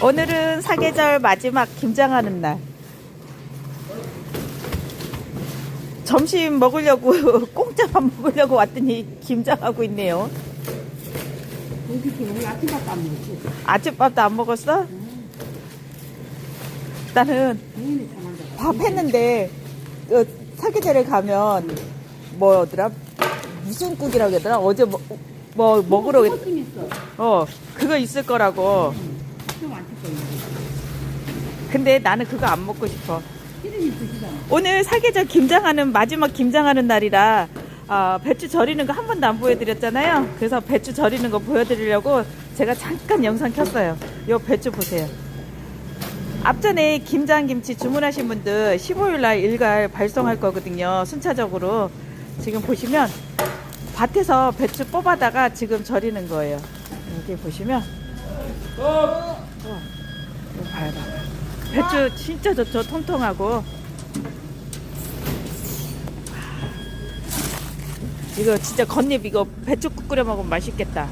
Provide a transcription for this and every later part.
오늘은 사계절 마지막 김장하는 날. 점심 먹으려고 공짜밥 먹으려고 왔더니 김장하고 있네요. 아침밥도 안 먹었지. 아침밥도 안 먹었어? 나는 당연히 다 만져. 밥 했는데 그 사계절에 가면 뭐더라 무슨 국이라고 하더라 어제 뭐, 뭐 먹으러 좀 있어. 어 그거 있을 거라고 근데 나는 그거 안 먹고 싶어. 오늘 사계절 김장하는 마지막 김장하는 날이라 아, 배추 절이는 거 한 번도 안 보여드렸잖아요. 그래서 배추 절이는 거 보여드리려고 제가 잠깐 영상 켰어요. 요 배추 보세요. 앞전에 김장김치 주문하신 분들 15일 날 일괄 발송할 거거든요. 순차적으로. 지금 보시면 밭에서 배추 뽑아다가 지금 절이는 거예요. 여기 보시면 어, 이거 봐요, 봐요. 배추 진짜 좋죠. 통통하고. 이거 진짜 겉잎 이거 배추국 끓여 먹으면 맛있겠다.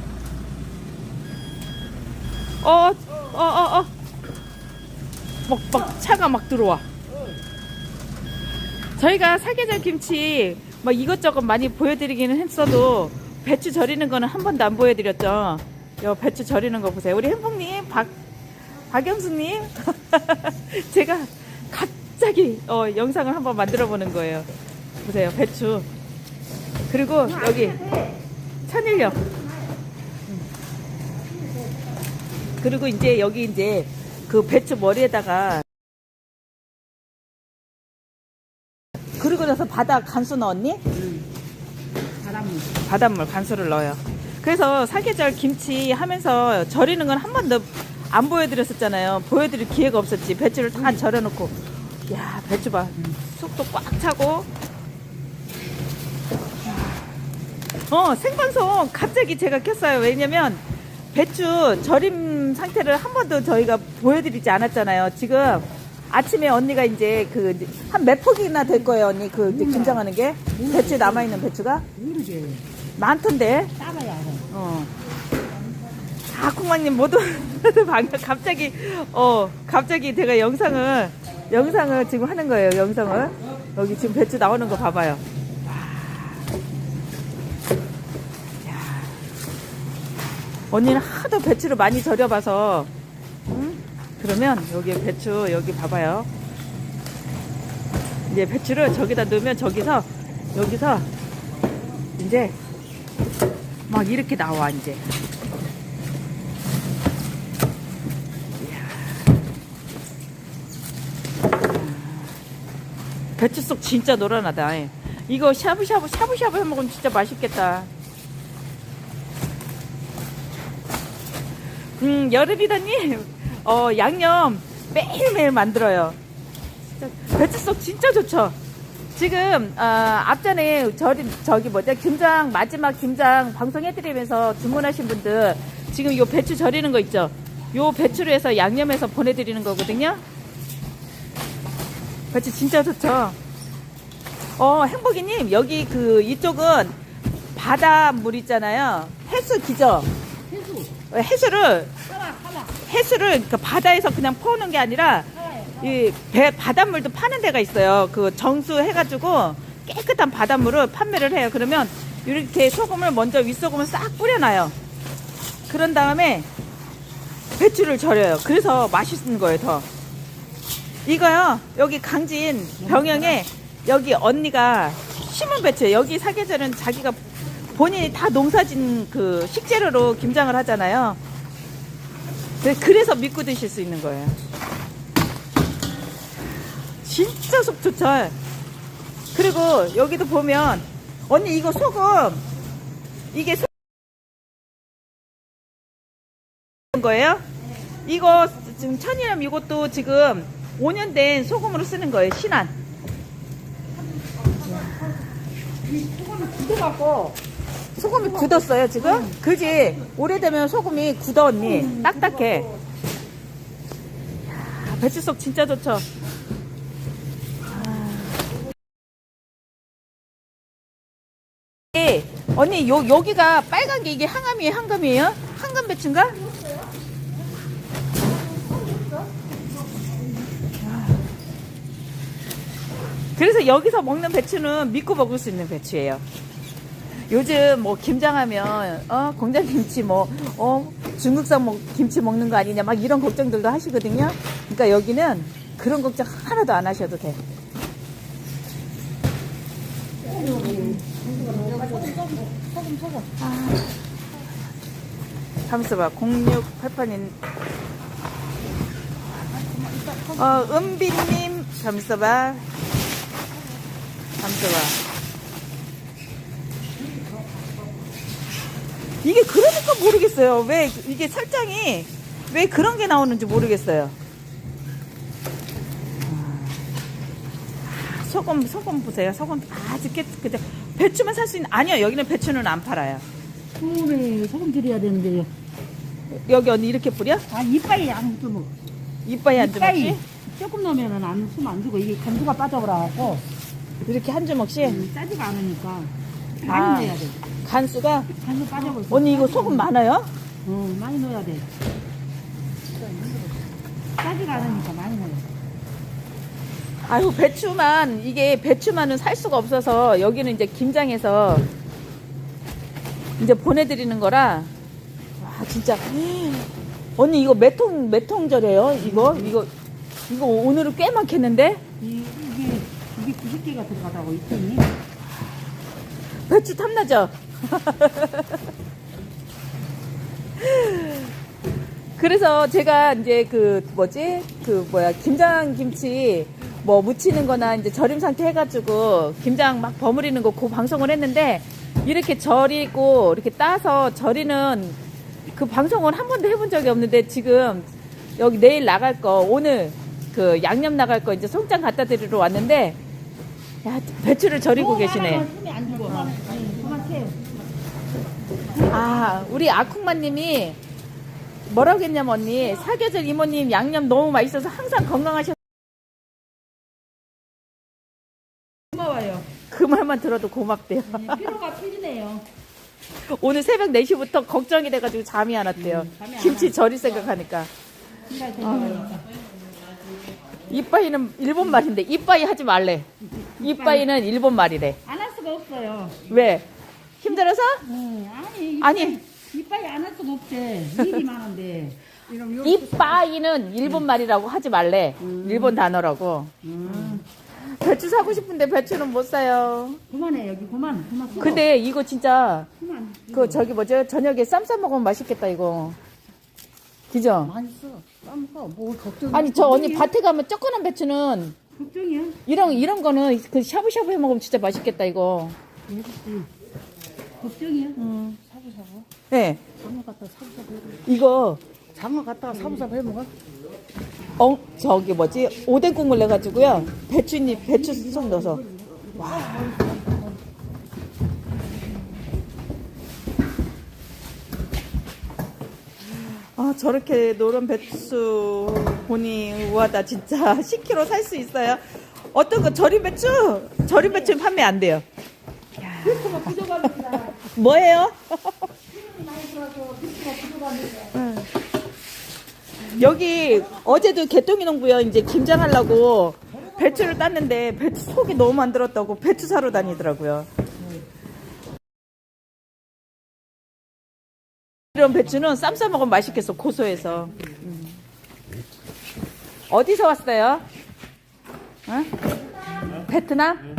어, 어, 어, 어. 막, 막 차가 막 들어와. 저희가 사계절 김치 막 이것저것 많이 보여드리기는 했어도 배추 절이는 거는 한 번도 안 보여드렸죠. 요 배추 절이는 거 보세요. 우리 행복님, 박, 박영수님. 제가 갑자기 어, 영상을 한번 만들어 보는 거예요. 보세요. 배추. 그리고 여기 천일염. 음. 그리고 이제 여기 이제 그 배추 머리에다가 그리고 나서 바다 간수 넣었니? 바람이. 바닷물 간수를 넣어요. 그래서 사계절 김치 하면서 절이는 건 한 번도 안 보여드렸었잖아요. 보여드릴 기회가 없었지. 배추를 다 절여놓고. 야, 배추 봐. 속도 꽉 차고. 어, 생방송 갑자기 제가 켰어요. 왜냐면 배추 절임 상태를 한 번도 저희가 보여드리지 않았잖아요. 지금 아침에 언니가 이제 그 한몇 폭이나 될 거예요, 언니. 그 이제 김장하는 게. 배추 남아 있는 배추가. 모르지. 많던데. 알아. 어. 아, 콩망님 모두 방금 갑자기 어 갑자기 제가 영상을 영상을 지금 하는 거예요. 영상을 여기 지금 배추 나오는 거 봐봐요. 언니는 하도 배추를 많이 절여봐서 응? 그러면 여기 배추 여기 봐봐요. 이제 배추를 저기다 넣으면 저기서 여기서 이제 막 이렇게 나와 이제. 배추 속 진짜 노란하다. 예. 이거 샤브샤브 샤브샤브 해 먹으면 진짜 맛있겠다. 음 여름이다니 어 양념 매일매일 만들어요. 배추 속 진짜 좋죠. 지금 어, 앞전에 저기 저기 뭐냐 김장 마지막 김장 방송해드리면서 주문하신 분들 지금 요 배추 절이는 거 있죠. 요 배추로 해서 양념해서 보내드리는 거거든요. 배추 진짜 좋죠. 어 행복이님 여기 그 이쪽은 바닷물 있잖아요. 해수 기죠. 해수. 어, 해수를. 해수를 그 바다에서 그냥 퍼오는 게 아니라 이 배, 바닷물도 파는 데가 있어요. 그 정수 해가지고 깨끗한 바닷물을 판매를 해요. 그러면 이렇게 소금을 먼저 윗소금을 싹 뿌려놔요. 그런 다음에 배추를 절여요. 그래서 맛있는 거예요, 더. 이거요, 여기 강진 병영에 여기 언니가 심은 배추예요. 여기 사계절은 자기가 본인이 다 농사진 그 식재료로 김장을 하잖아요. 그래- 그래서 믿고 드실 수 있는 거예요. 진짜 속 좋죠. 그리고 여기도 보면 언니 이거 소금 이게 소 거예요? 이거 지금 천일염 이것도 지금 5년 된 소금으로 쓰는 거예요. 신안. 이 소금을 굳어갖고. 소금이 굳었어요 지금? 그지? 오래되면 소금이 굳어 언니. 딱딱해. 야, 배추속 진짜 좋죠. 예, 언니 요 여기가 빨간 게 이게 항암이에요, 항금이에요? 항금 배추인가? 그래서 여기서 먹는 배추는 믿고 먹을 수 있는 배추예요. 요즘 뭐 김장하면 어 공장 김치 뭐어 중국산 뭐 김치 먹는 거 아니냐 막 이런 걱정들도 하시거든요. 그러니까 여기는 그런 걱정 하나도 안 하셔도 돼. 잠시만 0688님 어 은비님 잠시만 잠시만 이게 그러니까 모르겠어요 왜 이게 설정이 왜 그런 게 나오는지 모르겠어요 아, 소금 소금 보세요 소금 아주 깨끗해 배추만 살 수 있는 아니요 여기는 배추는 안 팔아요 소금에 소금 들여야 되는데. 여기 언니 이렇게 뿌려? 아, 이빨이 안 주먹. 이빨이 한 이빨이 주먹씩? 조금 넣으면은 안, 숨안 주고 이게 간수가 빠져버려갖고 이렇게 한 주먹씩? 음, 짜지가 않으니까 많이 아. 넣어야 돼. 간수가? 간수 빠져버려. 언니 이거 소금 많아요? 어, 많이 넣어야 돼. 짜지가 않으니까 많이 넣어야 돼. 아유 배추만 이게 배추만은 살 수가 없어서 여기는 이제 김장해서 이제 보내드리는 거라 와 진짜 언니 이거 몇 통 몇 통절이에요 이거 이거 이거 오늘은 꽤 많겠는데 이, 이게 이게 90개가 들어가다고 있더니 배추 탐나죠? 그래서 제가 이제 그 뭐지 그 뭐야 김장 김치 뭐 무치는 거나 이제 절임 상태 해가지고 김장 막 버무리는 거 그 방송을 했는데 이렇게 절이고 이렇게 따서 절이는 그 방송을 한 번도 해본 적이 없는데 지금 여기 내일 나갈 거 오늘 그 양념 나갈 거 이제 송장 갖다 드리러 왔는데 야 배추를 절이고 계시네. 그만 채. 아, 우리 아쿵마님이 뭐라고 했냐면 언니 사계절 이모님 양념 너무 맛있어서 항상 건강하셔. 고마워요. 그 말만 들어도 고맙대요. 네, 피로가 풀리네요. 오늘 새벽 4시부터 걱정이 돼가지고 잠이 안 왔대요. 음, 잠이 안 김치 절이 생각하니까. 생각 생각하니까. 이빠이는 일본 말인데 이빠이 하지 말래. 이빠이는 일본 말이래. 안 할 수가 없어요. 왜? 힘들어서? 응, 아니. 이빨이 안 할 수가 없대. 일이 많은데. 이빠이는 일본 말이라고 하지 말래. 음. 일본 단어라고. 음. 배추 사고 싶은데 배추는 못 사요. 그만해 여기 그만. 그만. 써. 근데 이거 진짜 그만. 그 저기 뭐죠 저녁에 쌈 싸 먹으면 맛있겠다 이거 그죠? 많이 써. 싸먹어. 뭘 걱정. 아니 저 언니 밭에 가면 조그만 배추는 걱정이야. 이런 이런 거는 그 샤브샤브 해 먹으면 진짜 맛있겠다 이거. 걱정이야. 음. 사부사부. 네 장어 갖다 사부사부 해. 이거 장어 갖다가 사부사부 해 먹어. 엉 저기 뭐지 오뎅 국물 내 가지고요 배추잎 배추 속 넣어서 아 저렇게 노란 배추 보니 우하다 진짜 10kg 살 수 있어요 어떤 거 절임 배추 절임 배추 판매 안 돼요 부족합니다. 뭐예요? 많이 들어서 피스가 부족합니다. 응. 여기 어제도 개똥이 농부요 이제 김장하려고 배추를 땄는데 배추 속이 너무 안 들었다고 배추 사러 다니더라고요. 이런 배추는 쌈 싸 먹으면 맛있겠어 고소해서. 음. 어디서 왔어요? 어? 베트남?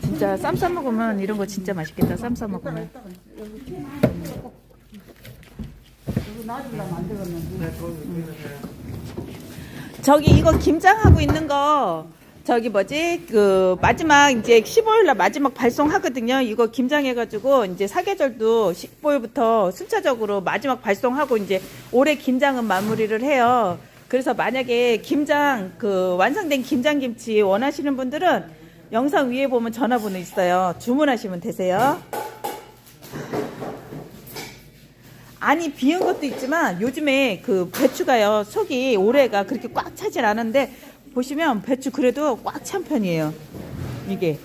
진짜 쌈 싸 먹으면 이런 거 진짜 맛있겠다. 쌈 싸 먹으면. 저기 이거 김장하고 있는 거 저기 뭐지 그 마지막 이제 15일 날 마지막 발송하거든요. 이거 김장해 가지고 이제 사계절도 15일부터 순차적으로 마지막 발송하고 이제 올해 김장은 마무리를 해요. 그래서 만약에 김장 그 완성된 김장 김치 원하시는 분들은 영상 위에 보면 전화번호 있어요. 주문하시면 되세요. 아니 비운 것도 있지만 요즘에 그 배추가요 속이 올해가 그렇게 꽉 차질 않은데 보시면 배추 그래도 꽉 찬 편이에요. 이게.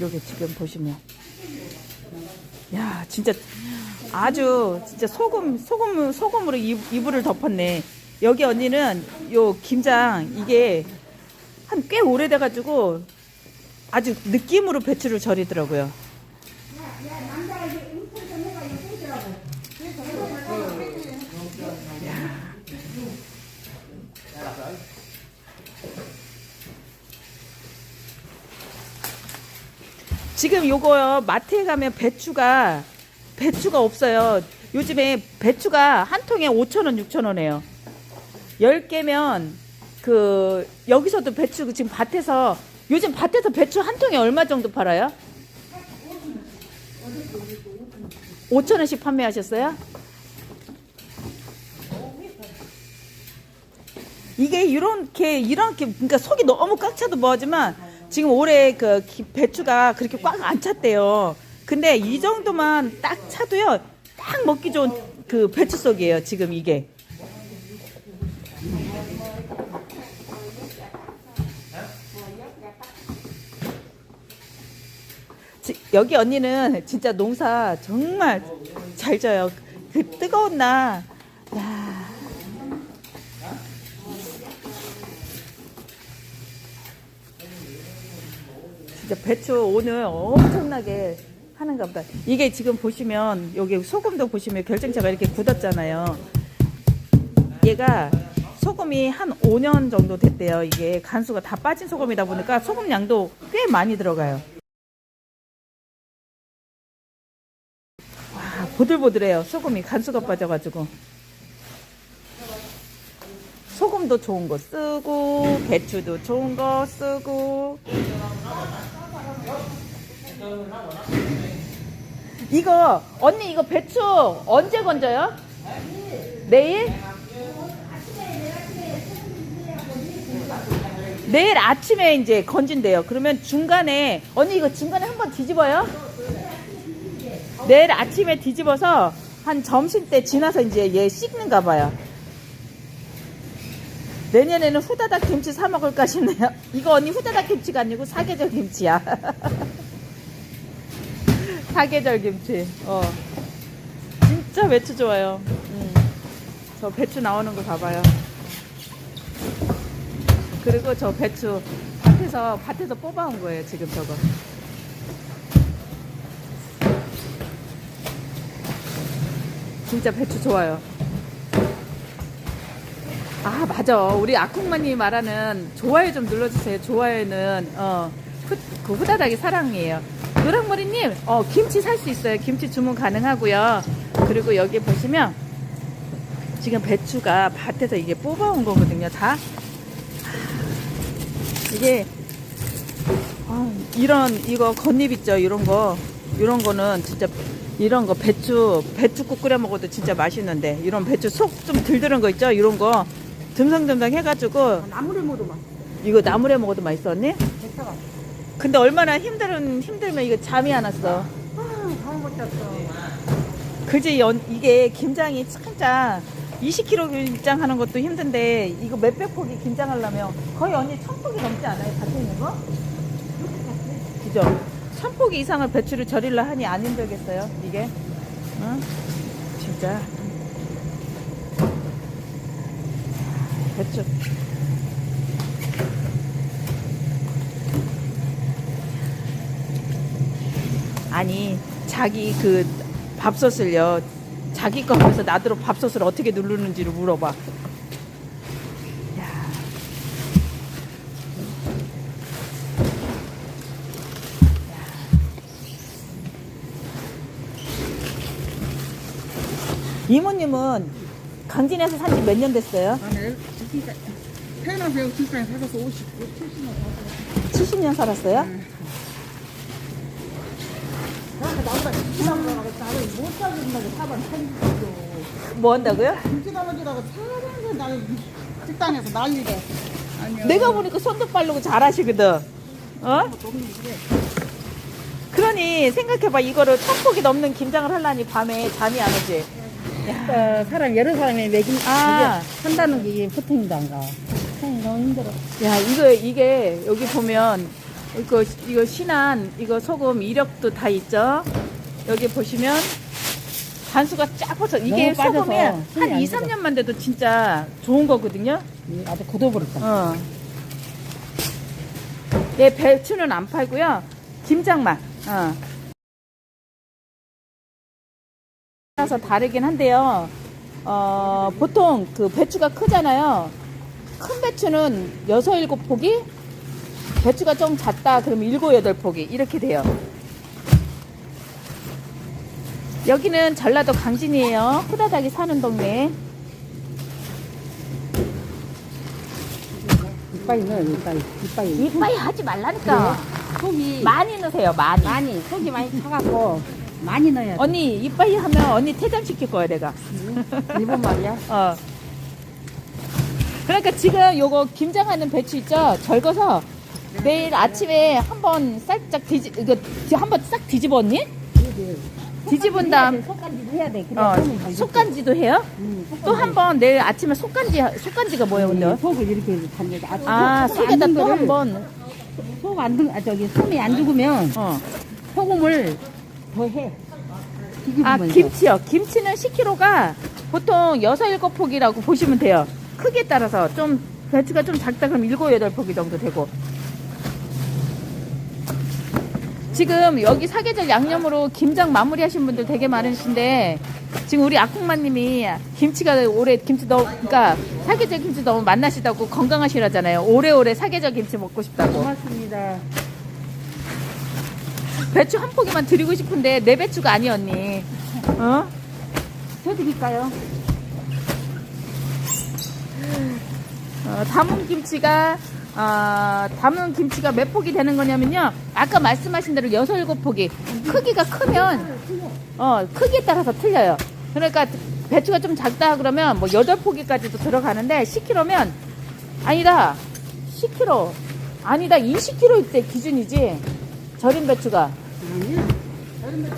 요게 지금 보시면. 야 진짜 아주 진짜 소금 소금 소금으로 이, 이불을 덮었네. 여기 언니는 요 김장 이게 한 꽤 오래돼 가지고 아주 느낌으로 배추를 절이더라고요. 지금 요거요 마트에 가면 배추가 배추가 없어요. 요즘에 배추가 한 통에 5,000원, 6,000원이에요. 10개면 그 여기서도 배추 지금 밭에서 요즘 밭에서 배추 한 통에 얼마 정도 팔아요? 5,000원씩 판매하셨어요? 이게 이렇게 이렇게 그러니까 속이 너무 꽉 차도 뭐하지만 지금 올해 그 기- 배추가 그렇게 꽉 안 찼대요. 근데 이 정도만 딱 차도요. 딱 먹기 좋은 그 배추 속이에요. 지금 이게. 지- 여기 언니는 진짜 농사 정말 잘 져요. 그 뜨거운 날, 야. 진짜 배추 오늘 엄청나게 하는가 보다. 이게 지금 보시면 여기 소금도 보시면 결정체가 이렇게 굳었잖아요. 얘가 소금이 한 5년 정도 됐대요. 이게 간수가 다 빠진 소금이다 보니까 소금 양도 꽤 많이 들어가요. 와, 보들보들해요. 소금이 간수가 빠져가지고. 소금도 좋은 거 쓰고, 배추도 좋은 거 쓰고. 이거, 언니 이거 배추 언제 건져요? 내일? 내일 아침에 이제 건진대요. 그러면 중간에, 언니 이거 중간에 한번 뒤집어요? 내일 아침에 뒤집어서 한 점심 때 지나서 이제 얘 씻는가 봐요. 내년에는 후다닥 김치 사 먹을까 싶네요. 이거 언니 후다닥 김치가 아니고 사계절 김치야. 사계절 김치. 어. 진짜 배추 좋아요. 음. 저 배추 나오는 거 봐봐요. 그리고 저 배추 밭에서 밭에서 뽑아온 거예요. 지금 저거. 진짜 배추 좋아요. 아 맞아. 우리 아콩마님 말하는 좋아요 좀 눌러주세요. 좋아요는 어, 후, 그 후다닥이 사랑이에요. 노랑머리님, 어 김치 살 수 있어요. 김치 주문 가능하고요. 그리고 여기 보시면 지금 배추가 밭에서 이게 뽑아온 거거든요. 다 이게 아, 이런 이거 겉잎 있죠. 이런 거 이런 거는 진짜 이런 거 배추 배추국 끓여 먹어도 진짜 맛있는데 이런 배추 속 좀 들들은 거 있죠. 이런 거 듬성듬성 해가지고 나물에 먹어도 맛. 이거 나물에 먹어도 맛있어 언니? 괜찮아. 근데 얼마나 힘들은 힘들면 이거 잠이 안 왔어. 아, 다못 잤어. 그지 연, 이게 김장이 진짜 20kg 김장 하는 것도 힘든데 이거 몇백 포기 김장하려면 거의 언니 천 포기 넘지 않아요? 밭에 있는 거? 그죠? 천 포기 이상을 배추를 절일라 하니 안 힘들겠어요? 이게? 응? 진짜 배추 아니 자기 그 밥솥을요 자기 거 하면서 나더러 밥솥을 어떻게 누르는지를 물어봐 야. 이모님은 강진에서 산 지 몇 년 됐어요? 진짜 태어나서 여기 길상에 살아서 59, 70년 70년 살았어요? 나보다 못 살린다고 사반 살리고. 뭐 한다고요? 식당에서 난리래. 아니요. 내가 보니까 손도 빠르고 잘하시거든. 어? 그러니 생각해봐 이거를 천 포기 넘는 김장을 하려니 밤에 잠이 안 오지. 어, 사람 여러 사람이 먹인 아. 한다는 게 이게 보통이다 안 가. 참 너무 힘들어. 야 이거 이게 여기 보면 이거 이거 신한 이거 소금 이력도 다 있죠. 여기 보시면 간수가 쫙 퍼서 이게 너무 빠져서 소금이 한 손이 안 2, 들어. 3년만 돼도 진짜 좋은 거거든요. 이 아주 굳어버렸다. 어. 얘 배추는 안 팔고요. 김장만. 어. 따라서 다르긴 한데요. 어, 보통 그 배추가 크잖아요. 큰 배추는 6, 7포기? 배추가 좀 작다 그러면 7, 8포기 이렇게 돼요. 여기는 전라도 강진이에요. 후다닥이 사는 동네. 이빨이 넣어요, 이빨이. 이빨이. 이빠이 하지 말라니까. 속이 많이 넣으세요, 많이. 많이, 속이 많이 차갖고 많이 넣어야 돼. 언니 이빠이 하면 언니 퇴장시킬 거야 내가. 일본 말이야? 어. 그러니까 지금 요거 김장하는 배추 있죠? 절거서 내일 아침에 한번 살짝 뒤지 이거 뒤- 한번 싹 뒤집어 언니? 뒤집은 다음 속간지도 해야 돼. 그래, 어잘 속간지도 해요? 음, 속간지. 또 한번 내일 아침에 속간지 속간지가 뭐예요 근데 음, 속을 이렇게 단데 아 속에다 또 한번. 속안 들, 아 저기 솜이 안 죽으면 어. 소금을 더 해. 아. 김치요 김치는 10kg가 보통 6, 7포기라고 보시면 돼요 크기에 따라서 좀 배추가 좀 작다 그럼 7, 8포기 정도 되고 지금 여기 사계절 양념으로 김장 마무리 하신 분들 되게 많으신데 지금 우리 아콩마님이 김치가 올해 김치 너무 그러니까 사계절 김치 너무 맛나시다고 건강하시라잖아요 오래오래 사계절 김치 먹고 싶다고 고맙습니다. 배추 한 포기만 드리고 싶은데 내 배추가 아니 언니 어? 저 드릴까요? 어, 담은 김치가 어, 담은 김치가 몇 폭이 되는 거냐면요. 아까 말씀하신 대로 여섯 일곱 폭이 크기가 크면 어 크기에 따라서 틀려요. 그러니까 배추가 좀 작다 그러면 뭐 여덟 포기까지도 들어가는데 10kg면 아니다 10kg 아니다 20kg 때 기준이지 절인 배추가 아니야. 다른 배추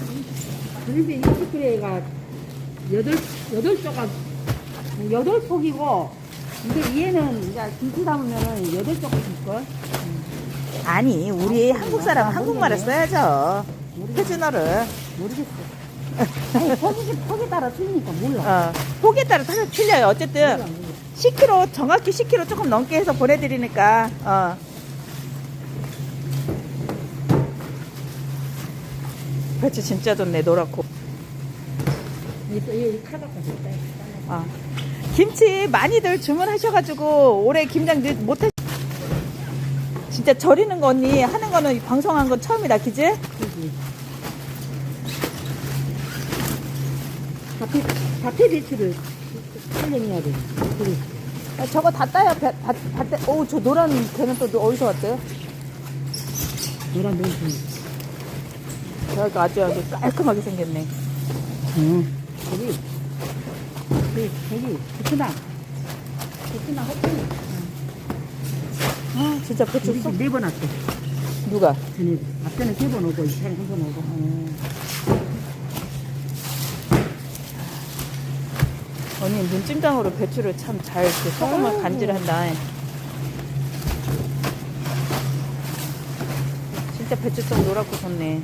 그런데 20kg가 여덟 여덟 조각 여덟 폭이고 근데 얘는 이제 김치 담으면은 여덟 조각 줄걸. 아니 우리 한국 사람 은 한국말을 써야죠 표준어를 모르겠어. 아니, 폭에 따라 틀리니까 몰라. 어, 폭에 따라 다 틀려요 어쨌든 몰라, 몰라. 10kg 정확히 10kg 조금 넘게 해서 보내드리니까 어. 배추 진짜 좋네 노랗고. 어. 김치 많이들 주문하셔가지고 올해 김장 늦- 못하 진짜 절이는 거 언니 하는 거는 방송한 건 처음이다? 그지. 자태 자태 배추를 살려내야 돼. 아, 저거 다 따요 배- 다, 다 따, 오우 저 노란 개는 또 어디서 왔어요? 노란 동심. 저기 아주 아주 깔끔하게 생겼네 응. 저기, 저기, 저기, 베트남. 베트남 호텔. 아 진짜 배추 우리 쏙 집 네번 왔대. 누가? 전에, 앞전에 세 번 오고, 이차에 한번 오고. 언니 눈찜장으로 배추를 참 잘 이렇게 소금을. 간질한다. 진짜 배추 좀 노랗고 좋네.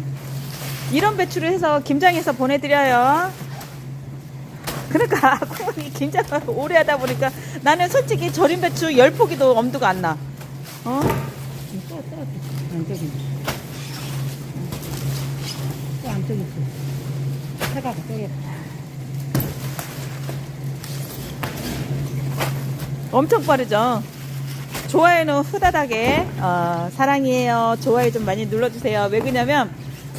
이런 배추를 해서 김장해서 보내드려요. 그러니까 콩이 김장을 오래 하다 보니까 나는 솔직히 절인 배추 10포기도 엄두가 안 나. 어? 또, 또, 안쪽에. 또 안쪽에 있어. 해가 또 엄청 빠르죠? 좋아요는 후다닥에 어, 사랑이에요. 좋아요 좀 많이 눌러주세요. 왜 그러냐면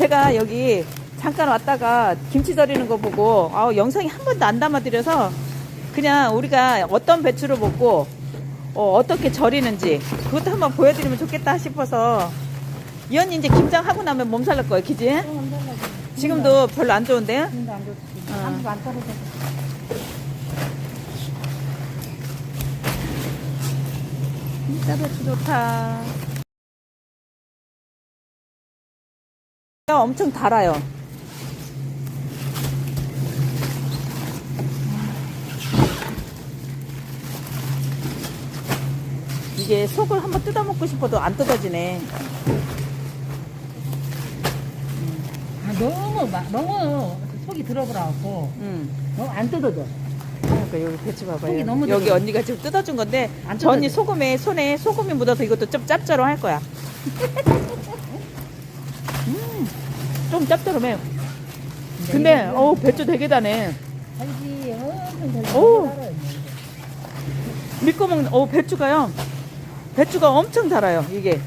제가 여기 잠깐 왔다가 김치 절이는 거 보고 아, 영상이 한 번도 안 담아드려서 그냥 우리가 어떤 배추를 먹고 어, 떻게 절이는지 그것도 한번 보여드리면 좋겠다 싶어서 이 언니 이제 김장 하고 나면 몸살 날 거예요. 그지? 지금도 별로 안 좋은데요? 안 좋지. 어. 안안 떨어져. 진짜 배추 좋다. 엄청 달아요. 이게 속을 한번 뜯어 먹고 싶어도 안 뜯어지네. 아, 너무, 마, 너무 속이 들어버려갖고 음. 너무 안 뜯어져. 그러니까 여기 배추 속이 봐봐요. 너무 여기. 언니가 지금 뜯어준 건데 안저 언니 뜯어져. 소금에 손에 소금이 묻어서 이것도 좀 짭짤할 거야. 음, 좀 짭짤해. 근데 어 배추 되게 다네. 알지? 오. 믿고 먹는 어 배추가요. 배추가 엄청 달아요. 이게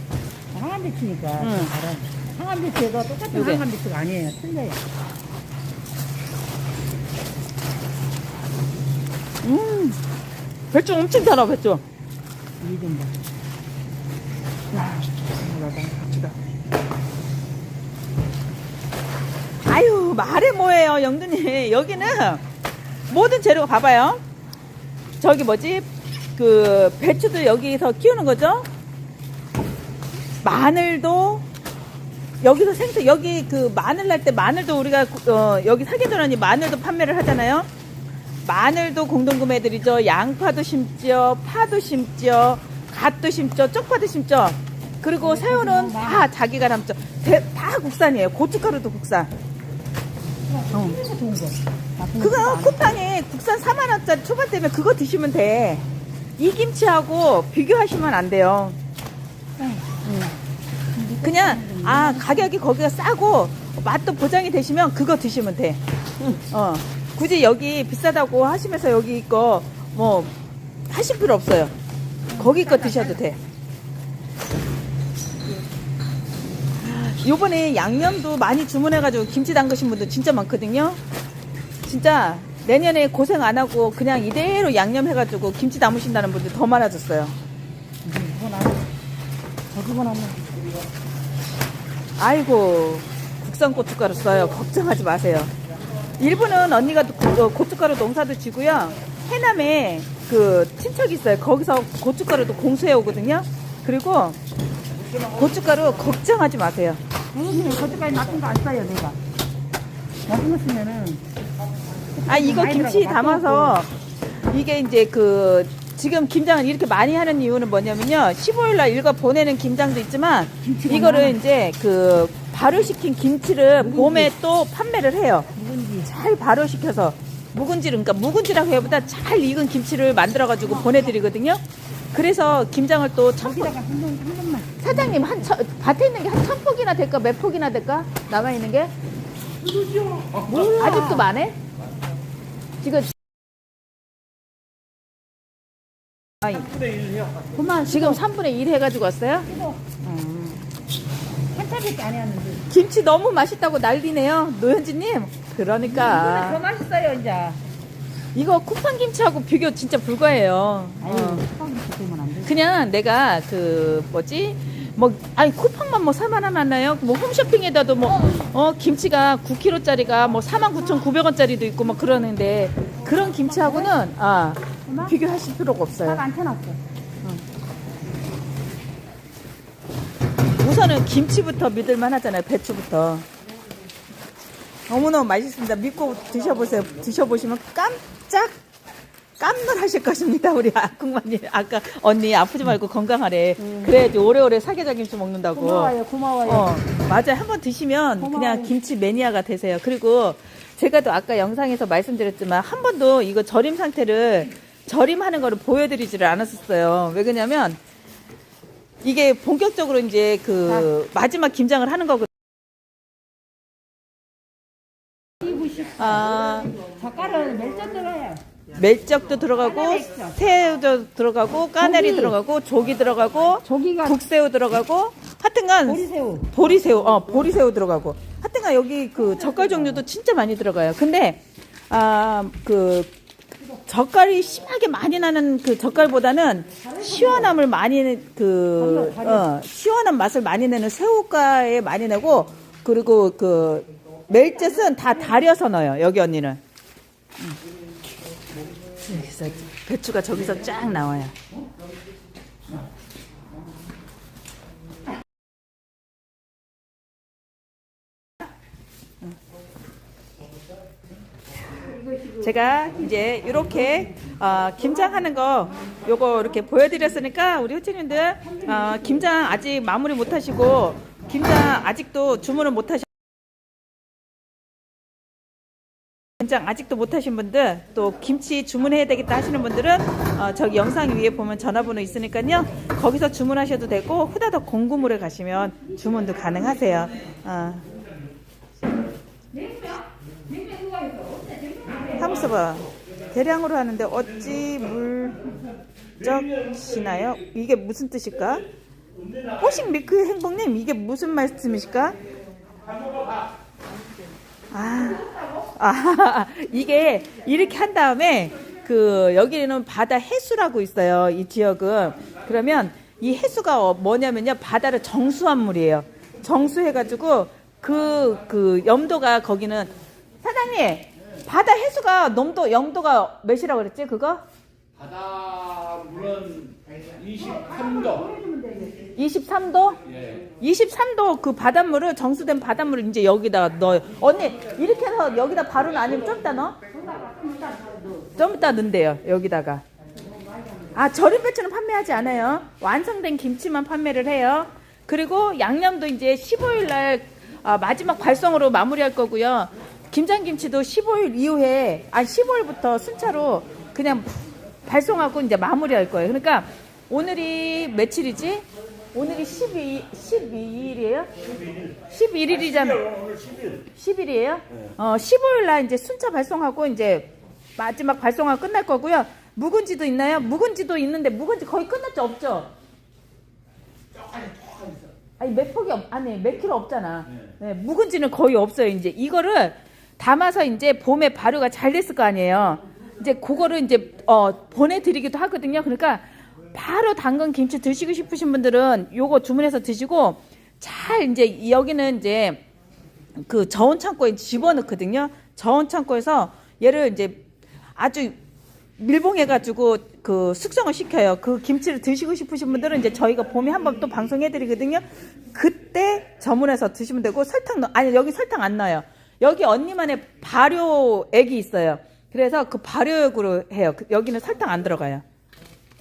항암 배추니까. 응. 항암 배추가 똑같은 요게. 항암 배추가 아니에요. 틀려요. 음 배추 엄청 달아 배추. 봐. 배추가. 아유 말해 뭐예요 영준이 여기는 모든 재료가 봐봐요. 저기 뭐지 그 배추도 여기서 키우는 거죠. 마늘도 여기서 생태 여기 그 마늘 날 때 마늘도 우리가 어, 여기 사계전원이 마늘도 판매를 하잖아요. 마늘도 공동구매드리죠. 양파도 심죠. 파도 심죠. 갓도 심죠. 쪽파도 심죠. 그리고 새우는 다 자기가. 대- 다 국산이에요. 고춧가루도 국산. 그거. 쿠팡에 국산 4만 원짜리 초반대면 그거 드시면 돼. 이 김치하고 비교하시면 안 돼요. 그냥 아 가격이 거기가 싸고 맛도 보장이 되시면 그거 드시면 돼. 어 굳이 여기 비싸다고 하시면서 여기 거 뭐 하실 필요 없어요. 거기 거 드셔도 돼. 요번에 양념도 많이 주문해가지고 김치 담그신 분들 진짜 많거든요. 진짜 내년에 고생 안 하고 그냥 이대로 양념 해가지고 김치 담으신다는 분들 더 많아졌어요. 그거 나는 더 집어넣으면 아이고 국산 고춧가루 써요. 걱정하지 마세요. 일부는 언니가 고- 어, 고춧가루 농사도 지고요. 해남에 그 친척이 있어요. 거기서 고춧가루도 공수해 오거든요. 그리고 고춧가루 걱정하지 마세요. 응, 거기까지 나쁜 거 안 써요, 내가. 나쁜 거 쓰면은. 아 이거 김치 담아서 이게 이제 그 지금 김장을 이렇게 많이 하는 이유는 뭐냐면요 15일 날 일과 보내는 김장도 있지만 김치가 이거를 많아. 이제 그 발효시킨 김치를 봄에 또 판매를 해요 누군지. 잘 발효시켜서 묵은지를 그러니까 묵은지라고 해보다 잘 익은 김치를 만들어 가지고 보내드리거든요 그래서 김장을 또 천, 여기다가 한 번, 한 번만. 사장님 한 천, 밭에 있는 게 한천 폭이나 될까 몇 폭이나 될까 남아 있는 게 몰라. 아직도 많아? 지금 아이, 그만, 지금 3분의 1 해가지고 왔어요? 이거. 안 해왔는데. 김치 너무 맛있다고 난리네요. 노현지님. 이거는 더 그러니까. 맛있어요, 이제. 이거 쿠팡 김치하고 비교 진짜 불가해요. 아유, 어. 컵이 되면 안 돼. 그냥 내가 그, 뭐지? 뭐, 아니, 쿠팡만 뭐 4만원 하나요? 뭐 홈쇼핑에다도 뭐, 어, 김치가 9kg짜리가 뭐 49,900원짜리도 있고 뭐 그러는데 그런 김치하고는, 아, 엄마? 비교하실 필요가 없어요. 안 켜놨어. 우선은 김치부터 믿을만 하잖아요. 배추부터. 너무너무 맛있습니다. 믿고 드셔보세요. 드셔보시면 깜 짝 깜놀하실 것입니다. 우리 아궁마님 아까 언니 아프지 말고 건강하래. 그래야지 오래오래 사계자 김치 먹는다고. 고마워요, 고마워요. 어, 맞아요. 한번 드시면 고마워요. 그냥 김치 매니아가 되세요. 그리고 제가 또 아까 영상에서 말씀드렸지만 한 번도 이거 절임 상태를 절임하는 거를 보여드리지를 않았었어요. 왜 그러냐면 이게 본격적으로 이제 그 마지막 김장을 하는 거거든요. 아, 젓갈을 멜젓 들어요. 멜젓도 들어가고 까나리죠. 새우도 들어가고 까나리 조기. 들어가고 조기 들어가고 조기가 국새우 들어가고 하여튼간 보리새우. 보리새우, 어, 보리새우 들어가고. 하여튼간 여기 그 젓갈 종류도 진짜 많이 들어가요. 근데, 아, 그, 젓갈이 심하게 많이 나는 그 젓갈보다는 시원함을 많이, 내- 그, 어, 시원한 맛을 많이 내는 새우가에 많이 내고, 그리고 그, 멜젓은 다 달여서 넣어요. 여기 언니는. 음. 여기서 배추가 저기서 쫙 나와요. 제가 이제 이렇게 어, 김장하는 거 요거 이렇게 보여드렸으니까 우리 후치님들 어, 김장 아직 마무리 못 하시고 김장 아직도 주문을 못 하시 된장 아직도 못하신 분들 또 김치 주문해야 되겠다 하시는 분들은 어, 저기 영상 위에 보면 전화번호 있으니까요 거기서 주문하셔도 되고 후다닥 공구물에 가시면 주문도 가능하세요 어. 하면서 봐 대량으로 하는데 어찌 물적시나요? 이게 무슨 뜻일까? 호식 밀크 행복님 이게 무슨 말씀이실까? 아, 아, 이게 이렇게 한 다음에 그 여기는 바다 해수라고 있어요. 이 지역은 그러면 이 해수가 어- 뭐냐면요 바다를 정수한 물이에요. 정수해가지고 그 그 염도가 거기는 사장님 바다 해수가 넘도 염도가 몇이라고 그랬지 그거? 바다 물은 23도. 23도? 예. 23도 그 바닷물을 정수된 바닷물을 이제 여기다 넣어요. 언니 이렇게 해서 여기다 바로는 아니면 좀 이따 넣어? 좀 이따 넣는데요. 여기다가. 아 절임 배추는 판매하지 않아요. 완성된 김치만 판매를 해요. 그리고 양념도 이제 15일 날 아, 마지막 발송으로 마무리할 거고요. 김장김치도 15일 이후에 아 15일부터 순차로 그냥 발송하고 이제 마무리할 거예요. 그러니까 오늘이 며칠이지? 오늘이 12 12일이에요? 11일이잖아. 10일이에요? 어, 15일 날 이제 순차 발송하고 이제 마지막 발송하고 끝날 거고요. 묵은지도 있나요? 묵은지도 있는데 묵은지 거의 끝났죠? 없죠? 아니 몇 폭이 없, 아니 몇 킬로 없잖아. 네, 묵은지는 거의 없어요. 이제 이거를 담아서 이제 봄에 발효가 잘 됐을 거 아니에요. 이제 그거를 이제 어 보내드리기도 하거든요. 그러니까 바로 담근 김치 드시고 싶으신 분들은 요거 주문해서 드시고 잘 이제 여기는 이제 그 저온 창고에 집어넣거든요. 저온 창고에서 얘를 이제 아주 밀봉해가지고 그 숙성을 시켜요. 그 김치를 드시고 싶으신 분들은 이제 저희가 봄에 한 번 또 방송해드리거든요. 그때 저문해서 드시면 되고 설탕 넣 아니 여기 설탕 안 넣어요. 여기 언니만의 발효액이 있어요. 그래서 그 발효액으로 해요. 그- 여기는 설탕 안 들어가요.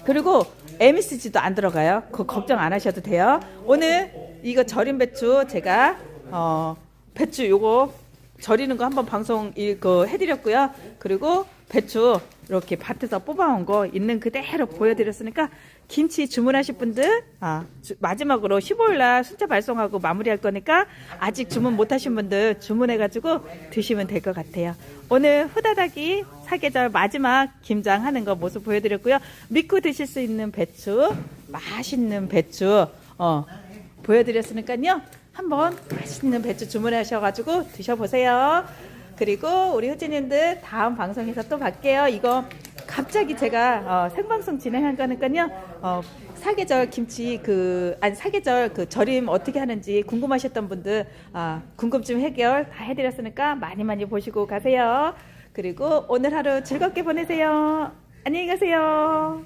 그리고 MSG도 안 들어가요. 그 걱정 안 하셔도 돼요. 오늘 이거 절임 배추 제가 어 배추 요거 절이는 거 한번 방송 이거 해드렸고요. 그리고 배추 이렇게 밭에서 뽑아온 거 있는 그대로 보여드렸으니까 김치 주문하실 분들 아, 주- 마지막으로 15일날 순차 발송하고 마무리할 거니까 아직 주문 못하신 분들 주문해가지고 드시면 될 것 같아요. 오늘 후다닥이 사계절 마지막 김장 하는 거 모습 보여드렸고요. 믿고 드실 수 있는 배추, 맛있는 배추 어, 보여드렸으니까요. 한번 맛있는 배추 주문하셔가지고 드셔보세요. 그리고 우리 후지님들 다음 방송에서 또 뵐게요. 이거 갑자기 제가 어, 생방송 진행한 거니까요. 어, 사계절 김치 그 아니 사계절 그 절임 어떻게 하는지 궁금하셨던 분들 아, 궁금증 해결 다 해드렸으니까 많이 많이 보시고 가세요. 그리고 오늘 하루 즐겁게 보내세요. 안녕히 가세요.